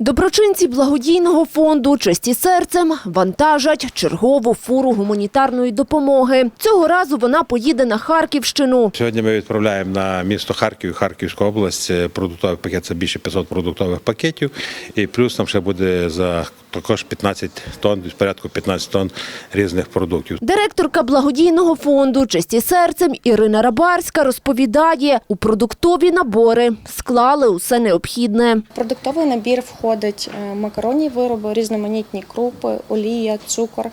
Доброчинці благодійного фонду «Честі серцем» вантажать чергову фуру гуманітарної допомоги. Цього разу вона поїде на Харківщину. Сьогодні ми відправляємо на місто Харків, Харківську область продуктовий пакет. Це більше 500 продуктових пакетів. І плюс там ще буде за також 15 тонн, порядку 15 тонн різних продуктів. Директорка благодійного фонду «Честі серцем» Ірина Рабарська розповідає, у продуктові набори склали усе необхідне. В Продуктовий набір входить е, макаронні вироби, різноманітні крупи, олія, цукор,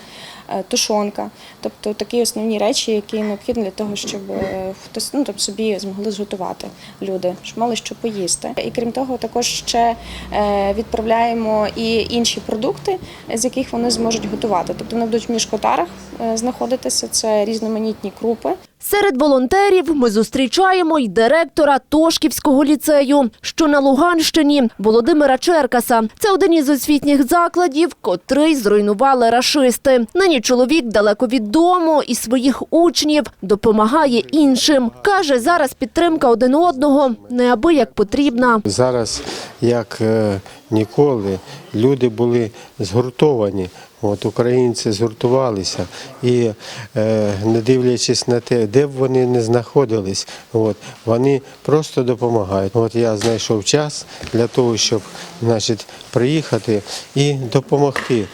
е, тушонка. Тобто такі основні речі, які необхідні для того, щоб е, хтось ну, тобто собі змогли зготувати люди, щоб мали що поїсти. І крім того, також ще відправляємо і інші продукти, з яких вони зможуть готувати. Тобто вони будуть в мішкотарах е, знаходитися. Це різноманітні крупи. Серед волонтерів ми зустрічаємо й директора Тошківського ліцею, що на Луганщині, Володимира Черкаса. Це один із освітніх закладів, котрий зруйнували рашисти. Нині чоловік далеко від дому і своїх учнів допомагає іншим. Каже, зараз підтримка один одного неабияк потрібна. Зараз, як е, ніколи, люди були згуртовані. От, українці згуртувалися і е, не дивлячись на те, де б вони не знаходились, от, вони просто допомагають. От я знайшов час для того, щоб значить, приїхати і допомогти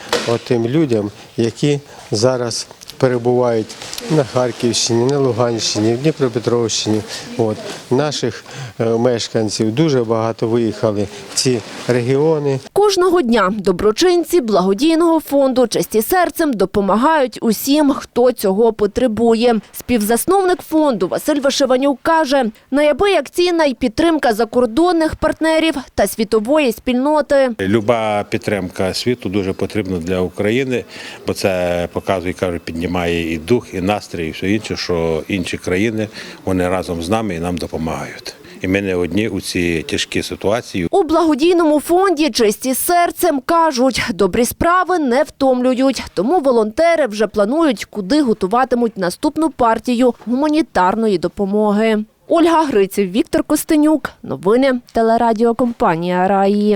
тим людям, які зараз перебувають на Харківщині, на Луганщині, в Дніпропетровщині. От. Наших е, мешканців дуже багато виїхали в ці регіони. Кожного дня доброчинці благодійного фонду «Честі серцем» допомагають усім, хто цього потребує. Співзасновник фонду Василь Вишиванюк каже, неабияк цінна й підтримка закордонних партнерів та світової спільноти. Люба підтримка світу дуже потрібна для України, бо це показує, каже, піднімає і дух, і настрій, і все інше, що інші країни вони разом з нами і нам допомагають. І ми не одні у цій тяжкій ситуації. У благодійному фонді «Честі серцем» кажуть, добрі справи не втомлюють, тому волонтери вже планують, куди готуватимуть наступну партію гуманітарної допомоги. Ольга Гриців, Віктор Костенюк. Новини телерадіокомпанія Раї.